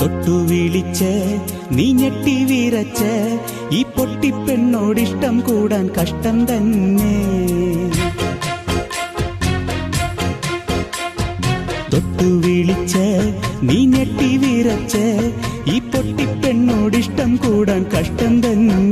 തൊട്ടു വിളിച്ച് നീ ഞെട്ടി വിരച്ച് ഈ പൊട്ടിപ്പെണ്ണോടിഷ്ടം കൂടാൻ കഷ്ടം തന്നെ. തൊട്ടു വിളിച്ച് നീ ഞെട്ടി വിരച്ച് ഈ പൊട്ടിപ്പെണ്ണോടിഷ്ടം കൂടാൻ കഷ്ടം തന്നെ.